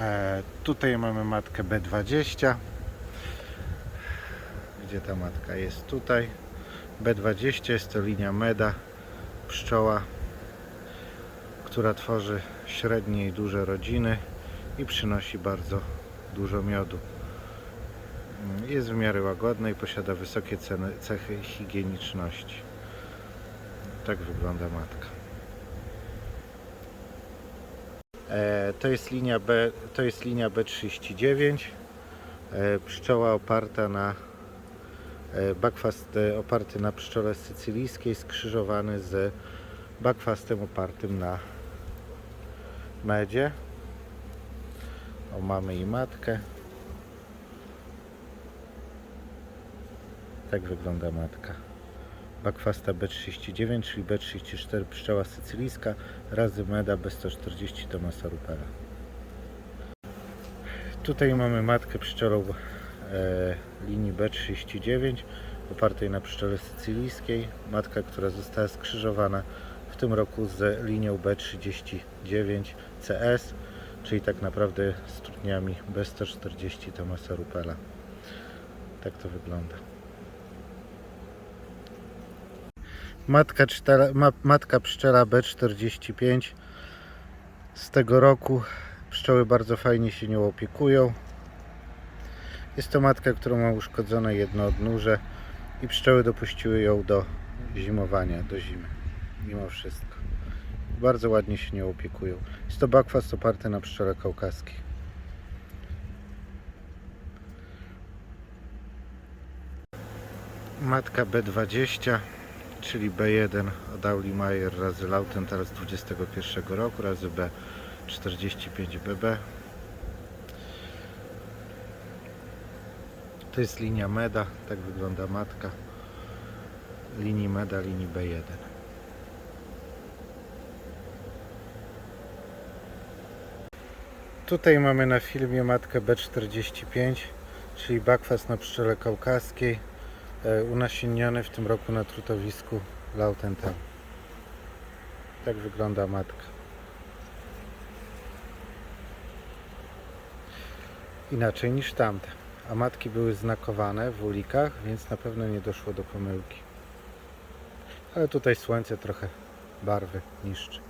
E, tutaj mamy matkę B20. Gdzie ta matka jest? Tutaj. B20 jest to linia meda, pszczoła, która tworzy średnie i duże rodziny i przynosi bardzo dużo miodu. Jest w miarę łagodna i posiada wysokie ceny, cechy higieniczności. Tak wygląda matka. E, to jest linia B, to jest linia B39. E, pszczoła oparta na e, bakwast e, oparty na pszczole sycylijskiej skrzyżowany z bakwastem opartym na medzie. O, mamy i matkę. Tak wygląda matka. Bakwasta B39, czyli B34 pszczoła sycylijska razy meda B140 Tomasa Rupera. Tutaj mamy matkę pszczelą e, linii B39 opartej na pszczole sycylijskiej. Matka, która została skrzyżowana w tym roku z linią B39 CS, czyli tak naprawdę z trudniami B140 Tomasa Rupela. Tak to wygląda. Matka, cztera, ma, matka pszczela B45 z tego roku. Pszczoły bardzo fajnie się nią opiekują. Jest to matka, która ma uszkodzone jedno odnóże i pszczoły dopuściły ją do zimowania, do zimy. Mimo wszystko. Bardzo ładnie się nią opiekują. Jest to bakwas oparty na pszczele kaukaskiej. Matka B20 czyli B1 od Auli Mayer razy Lautenthal z 21 roku razy B45BB. To jest linia MEDA, tak wygląda matka linii MEDA, linii B1. Tutaj mamy na filmie matkę B45, czyli bakwas na pszczele kaukaskiej unasienniony w tym roku na trutowisku Lautenthal. Tak wygląda matka. Inaczej niż tamte. A matki były znakowane w ulikach, więc na pewno nie doszło do pomyłki. Ale tutaj słońce trochę barwy niszczy.